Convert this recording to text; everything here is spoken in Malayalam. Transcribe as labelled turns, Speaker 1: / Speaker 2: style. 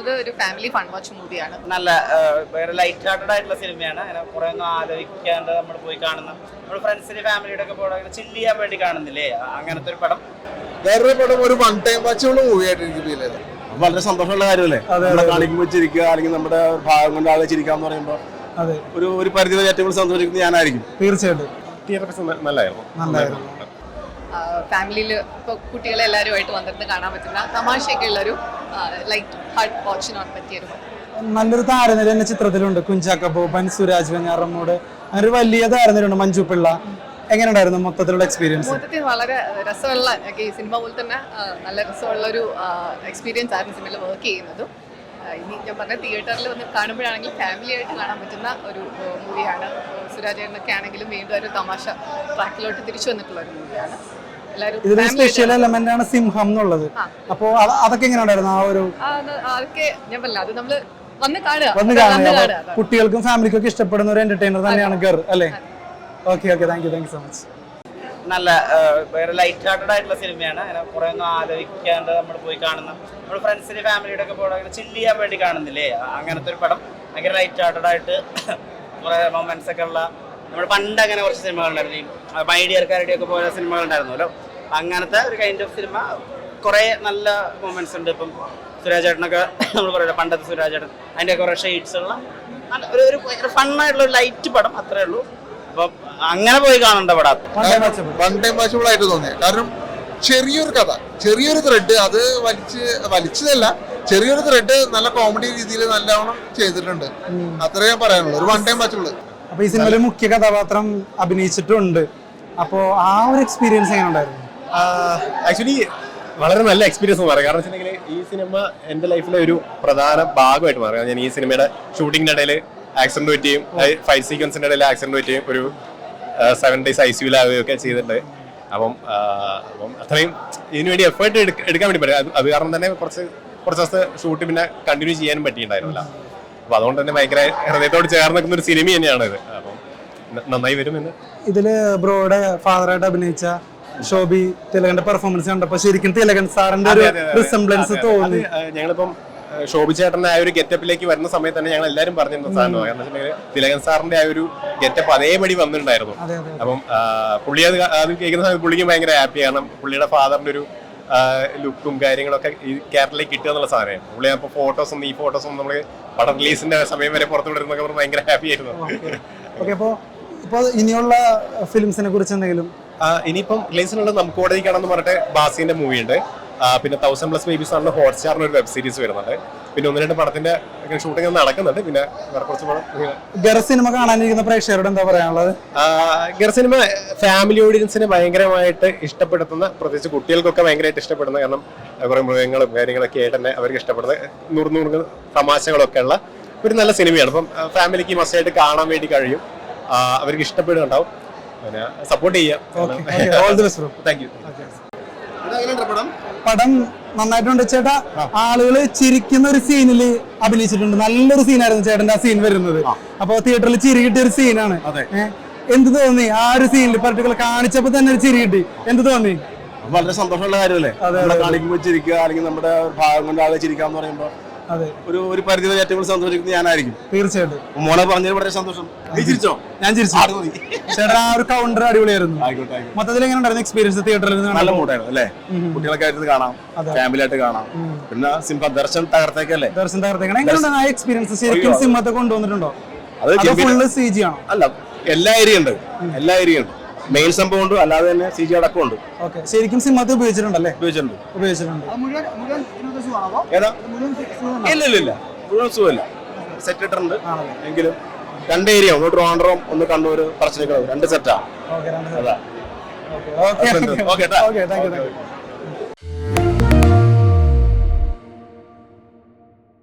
Speaker 1: പോകുന്നത് ഒരു ഫാമിലി ഫൺ വാച്ച് മൂവിയാണ്
Speaker 2: നല്ല വേറെ ലൈറ്റ് ഹാർട്ടഡ് ആയിട്ടുള്ള സിനിമയാണ് അങ്ങനെ കുറെ ഒന്നും ആലോചിക്കാണ്ട് നമ്മൾ പോയി കാണുന്ന നമ്മൾ ഫ്രണ്ട്സിന്റെ ഫാമിലിയുടെ ഒക്കെ പോകാൻ ചില്ല് ചെയ്യാൻ വേണ്ടി കാണുന്നില്ലേ? അങ്ങനത്തെ ഒരു പടം.
Speaker 3: വേറൊരു പടം ഒരു വൺ ടൈം വാച്ചുള്ള മൂവി ആയിട്ട് എനിക്ക് ഫീൽ ചെയ്തത്.
Speaker 4: വളരെ സന്തോഷമുള്ള കാര്യമല്ലേ? നമ്മളെ കാണിക്കുമ്പോൾ ചിരിക്കുക അല്ലെങ്കിൽ നമ്മുടെ ഭാഗം കൊണ്ട് ആളെ ചിരിക്കാന്ന് പറയുമ്പോൾ
Speaker 5: അതെ.
Speaker 4: ഒരു ഒരു പരിധി വരെ ഏറ്റവും കൂടുതൽ സന്തോഷിക്കുന്നത് ഞാനായിരിക്കും.
Speaker 5: തീർച്ചയായിട്ടും.
Speaker 4: തിയേറ്റർ നല്ലതായിരുന്നു
Speaker 5: നല്ലതായിരുന്നു
Speaker 1: ഫാമിലിയിൽ ഇപ്പോൾ കുട്ടികളെ എല്ലാവരുമായിട്ട് വന്നിരുന്ന് കാണാൻ പറ്റുന്ന തമാശയൊക്കെ ഉള്ളൊരു ലൈറ്റ് ഹാർട്ട് വാച്ചിനോട് പറ്റിയൊരു.
Speaker 5: നല്ലൊരു താരനിര തന്നെ ചിത്രത്തിലുണ്ട്. കുഞ്ചാക്ക ബോബൻ സുരാജ് വെഞ്ഞാറമ്മൂട് അങ്ങനെ ഒരു വലിയ താരനിരയുണ്ട് മഞ്ജു പിള്ള. എങ്ങനെയുണ്ടായിരുന്നു മൊത്തത്തിലുള്ള എക്സ്പീരിയൻസ്
Speaker 1: മൊത്തത്തിൽ വളരെ രസമുള്ള ഈ സിനിമ പോലെ തന്നെ നല്ല രസമുള്ള ഒരു എക്സ്പീരിയൻസ് ആയിരുന്നു സിനിമയിൽ വർക്ക് ചെയ്യുന്നത്. ഇനി ഞാൻ പറഞ്ഞ തിയേറ്ററിൽ വന്ന് കാണുമ്പോഴാണെങ്കിൽ ഫാമിലി ആയിട്ട് കാണാൻ പറ്റുന്ന ഒരു മൂവിയാണ് സുരാജേട്ടനൊക്കെ ആണെങ്കിലും വീണ്ടും ഒരു തമാശ ട്രാക്കിലോട്ട് തിരിച്ചു വന്നിട്ടുള്ള ഒരു മൂവിയാണ്
Speaker 5: ഇതിൽ സ്പെഷ്യൽ എലമെന്റ് ആണ് സിംഹം എന്നുള്ളത്. അപ്പോ അതൊക്കെ എങ്ങനെ ഉണ്ടായിരുന്നു ആ ഒരു
Speaker 1: അതൊക്കെ ഞാൻ പറഞ്ഞില്ല. അത് നമ്മൾ വന്ന് കാണുക.
Speaker 5: കുട്ടികൾക്കും ഫാമിലിക്കും ഒക്കെ ഇഷ്ടപ്പെടുന്ന ഒരു എന്റർടൈനർ തന്നെയാണ് ഗർ അല്ലേ? Okay okay thank you thank you so much
Speaker 2: നല്ല വേറെ ലൈറ്റ് ഹാർട്ടഡ് ആയിട്ടുള്ള സിനിമയാണ്. അങ്ങനെ കുറെ ഒന്നും ആലോചിക്കാണ്ട് നമ്മൾ പോയി കാണുന്ന നമ്മൾ ഫ്രണ്ട്സിന്റെ ഫാമിലിയുടെ ഒക്കെ അങ്ങനെ ചില്ല് ചെയ്യാൻ വേണ്ടി കാണുന്നില്ലേ? അങ്ങനത്തെ ഒരു പടം. ഭയങ്കര ലൈറ്റ് ഹാർട്ടഡ് ആയിട്ട് കുറെ മൊമെന്റ്സ് ഒക്കെ ഉള്ള നമ്മൾ പണ്ട് അങ്ങനെ കുറച്ച് സിനിമകളുണ്ടായിരുന്നു. ഈ മൈഡിയർക്കാരുടെ ഒക്കെ പോലെ സിനിമകളുണ്ടായിരുന്നല്ലോ. അങ്ങനത്തെ ഒരു കൈൻഡ് ഓഫ് സിനിമ കുറെ നല്ല മൊമെന്റ്സ് ഉണ്ട്. ഇപ്പം സുരാജ് ചേട്ടനൊക്കെ നമ്മൾ പറയില്ല പണ്ടത്തെ സുരാജ് ചേട്ടൻ അതിന്റെ കുറെ ഷെയ്ഡ്സ് ഉള്ള നല്ല ഒരു ഒരു ഫണ്ണായിട്ടുള്ള ഒരു ലൈറ്റ് പടം അത്രേ ഉള്ളൂ. അപ്പം അങ്ങനെ പോയി കാണണ്ട പടം.
Speaker 3: വൺ ടൈം വാച്ചബിൾ ആയിട്ട് തോന്നിയ. കാരണം ചെറിയൊരു കഥ ചെറിയൊരു ത്രെഡ് അത് വലിച്ച് വലിച്ചതല്ല ചെറിയൊരു ത്രെഡ് നല്ല കോമഡി രീതിയിൽ നല്ലവണ്ണം ചെയ്തിട്ടുണ്ട്. അത്രേ ഞാൻ പറയാനുള്ളൂ. ഒരു വൺ ടൈം വാച്ചബിൾ
Speaker 5: അപ്പൊ ഈ സിനിമയിൽ മുഖ്യ കഥാപാത്രം അഭിനയിച്ചിട്ടുണ്ട്. അപ്പോ ആ ഒരു എക്സ്പീരിയൻസ് എങ്ങനെ ഉണ്ടായിരുന്നു?
Speaker 4: ആക്ച്വലി വളരെ നല്ല എക്സ്പീരിയൻസ് മാറി. കാരണം വെച്ചിട്ടുണ്ടെങ്കിൽ ഈ സിനിമ എന്റെ ലൈഫിലെ ഒരു പ്രധാന ഭാഗമായിട്ട് മാറി. ഞാൻ ഈ സിനിമയുടെ ഷൂട്ടിങ്ങിന്റെ ഇടയിൽ ആക്സിഡന്റ് പറ്റുകയും ഫൈവ് സീക്വൻസിന്റെ ഇടയിൽ ആക്സിഡന്റ് പറ്റുകയും ഒരു സെവൻ ഡേയ്സ് ഐ സിയുലാവുകയും ഒക്കെ ചെയ്തിട്ടുണ്ട്. അപ്പം അപ്പം അത്രയും ഇതിനുവേണ്ടി എഫേർട്ട് എടുക്കാൻ വേണ്ടി പറ്റും. അത് കാരണം തന്നെ കുറച്ച് കുറച്ച് ദിവസത്തെ ഷൂട്ട് പിന്നെ കണ്ടിന്യൂ ചെയ്യാനും പറ്റിയിട്ടുണ്ടായിരുന്നില്ല. അപ്പൊ അതുകൊണ്ട് തന്നെ ഭയങ്കര ഹൃദയത്തോട് ചേർന്ന് നിൽക്കുന്ന ഒരു സിനിമ തന്നെയാണ് ഇത് അപ്പം നന്നായി വരുമെന്ന്.
Speaker 5: ഇതിൽ ബ്രോയുടെ ഫാദറായിട്ട് അഭിനയിച്ച ഷോബി തിലകന്റെ പെർഫോമൻസ് കണ്ടപ്പോ ശരിക്കും തിലകൻ സാറിന്റെ ഒരു. റിസംബ്ലൻസ് തോന്നി.
Speaker 4: ഞങ്ങളിപ്പം ശോഭി ചേട്ടന്റെ ആ ഒരു ഗെറ്റപ്പിലേക്ക് വരുന്ന സമയത്ത് തന്നെ ഞങ്ങൾ എല്ലാവരും പറഞ്ഞിരുന്ന സാധനമാണ്. കാരണം വെച്ചിട്ടുണ്ടെങ്കിൽ തിലകൻ സാറിന്റെ ആ ഒരു ഗെറ്റപ്പ് അതേപടി വന്നിട്ടുണ്ടായിരുന്നു. അപ്പം പുള്ളി അത് അത് കേൾക്കുന്ന സമയത്ത് പുള്ളിക്ക് ഭയങ്കര ഹാപ്പി കാരണം പുള്ളിയുടെ ഫാദറിന്റെ ഒരു ലുക്കും കാര്യങ്ങളൊക്കെ ഈ കേരളത്തിലേക്ക് കിട്ടുക എന്നുള്ള സാധനമാണ് പുള്ളി അപ്പൊ ഫോട്ടോസ് ഒന്നും ഈ ഫോട്ടോസ് ഒന്നും നമ്മൾ പടം റിലീസിന്റെ സമയം വരെ പുറത്തു വിടുന്നൊക്കെ ഭയങ്കര ഹാപ്പി ആയിരുന്നു.
Speaker 5: ഓക്കെ. അപ്പോ ഇപ്പൊ ഇനിയുള്ള ഫിലിംസിനെ കുറിച്ച് എന്തെങ്കിലും
Speaker 4: ഇനിയിപ്പം റിലീസിനുള്ള നമുക്ക് കോടതി കാണാന്ന് പറഞ്ഞിട്ട് ബാസിന്റെ മൂവി ഉണ്ട്. പിന്നെ തൗസൻഡ് പ്ലസ് ബേബീസ് ആണ് ഹോട്ട്സ്റ്റാറിന് ഒരു വെബ് സീരീസ് വരുന്നുണ്ട്. പിന്നെ ഒന്ന് രണ്ട് പടത്തിന്റെ ഷൂട്ടിംഗ് നടക്കുന്നുണ്ട്. പിന്നെ വേറെ കുറച്ച് പടം.
Speaker 5: ഗർ സിനിമ കാണാനിരിക്കുന്ന പ്രേക്ഷകരോട് എന്താ പറയാനുള്ളത്?
Speaker 4: ഗറ ഗർ സിനിമ ഫാമിലി ഓഡിയൻസിനെ ഭയങ്കരമായിട്ട് ഇഷ്ടപ്പെടുത്തുന്ന പ്രത്യേകിച്ച് കുട്ടികൾക്കൊക്കെ ഭയങ്കരമായിട്ട് ഇഷ്ടപ്പെടുന്ന കാരണം കുറെ മൃഗങ്ങളും കാര്യങ്ങളൊക്കെ ആയിട്ട് തന്നെ അവർക്ക് ഇഷ്ടപ്പെടുന്ന നൂറ് നൂറ് തമാശകളൊക്കെ ഉള്ള ഒരു നല്ല സിനിമയാണ്. അപ്പം ഫാമിലിക്ക് മസ്റ്റായിട്ട് കാണാൻ വേണ്ടി കഴിയും. അവർക്ക് ഇഷ്ടപ്പെടുന്നുണ്ടാവും. പിന്നെ സപ്പോർട്ട് ചെയ്യാം.
Speaker 5: All the best bro
Speaker 4: thank you
Speaker 5: പടം? നന്നായിട്ടുണ്ട്. ചേട്ടാ ആളുകൾ ചിരിക്കുന്ന ഒരു സീനിൽ അഭിനയിച്ചിട്ടുണ്ട്. നല്ലൊരു സീനായിരുന്നു ചേട്ടന്റെ ആ സീൻ വരുന്നത്. അപ്പൊ തിയേറ്ററിൽ ചിരി കിട്ടിയ ഒരു സീനാണ്. എന്ത് തോന്നി? ആ ഒരു സീനിൽ പർട്ടിക്കുലർ കാണിച്ചപ്പോ തന്നെ ഒരു ചിരി കിട്ടി. എന്ത് തോന്നി?
Speaker 4: വളരെ സന്തോഷമുള്ള കാര്യമല്ലേ? നമ്മളെ കാണിക്കുമ്പോൾ ചിരിക്കുക അല്ലെങ്കിൽ നമ്മുടെ ഭാഗം കൊണ്ട് ആളെ ചിരിക്കാന്ന് പറയുമ്പോൾ ഒരു ഒരു പരിധി വരെ ഏറ്റവും കൂടുതൽ സന്തോഷിക്കുന്നത് ഞാനായിരിക്കും.
Speaker 5: തീർച്ചയായിട്ടും.
Speaker 4: മോളെ പറഞ്ഞതിന് വളരെ സന്തോഷം. നീ ചിരിച്ചോ?
Speaker 5: ഞാൻ ചിരിച്ചു. ചേട്ടാ ആ ഒരു കൗണ്ടർ അടിപൊളിയായിരുന്നു.
Speaker 4: ആയിക്കോട്ടെ.
Speaker 5: മൊത്തത്തിൽ എങ്ങനെ ഉണ്ടായിരുന്നു എക്സ്പീരിയൻസ് തിയേറ്ററിൽ നിന്ന്
Speaker 4: നല്ല? മൂടായിരുന്നു അല്ലേ? കുട്ടികളൊക്കെ ആയിട്ട് കാണാം ഫാമിലി ആയിട്ട് കാണാം. പിന്നെ സിംഹ ദർശൻ തകർത്തേക്കല്ലേ?
Speaker 5: ദർശൻ തകർത്തേക്കാണ്. എങ്ങനെയുണ്ട് ആ എക്സ്പീരിയൻസ് ശരിക്കും സിംഹത്തെ കൊണ്ടുവന്നിട്ടുണ്ടോ?
Speaker 4: അത്
Speaker 5: ഫുള്ള് സി ജി ആണ്?
Speaker 4: അല്ല എല്ലാ ഏരിയ ഉണ്ട്. എല്ലാ ഏരിയ ഉണ്ട്. മെയിൻ സംഭവം ഉണ്ട് അല്ലാതെ തന്നെ സി ജി അടക്കം ഉണ്ട്
Speaker 5: ശരിക്കും സിംഹത്തെ ഉപയോഗിച്ചിട്ടുണ്ടല്ലേ?
Speaker 4: ഉപയോഗിച്ചിട്ടുണ്ട്.
Speaker 5: ഉപയോഗിച്ചിട്ടുണ്ട്.
Speaker 4: ഏതാ? ഇല്ല ഇല്ല ഇല്ല മുഴുവൻ സുഖമില്ല. സെറ്റ് ഇട്ടിട്ടുണ്ട് എങ്കിലും രണ്ട് ഏരിയ ഒന്ന് ട്രിവാൻഡ്രം ഒന്ന് കണ്ണൂർ പറശ്ശിനിക്കടവ്. രണ്ട് സെറ്റാ
Speaker 5: ഓക്കെ
Speaker 4: അതാ.
Speaker 5: Okay
Speaker 4: okay,
Speaker 5: thank U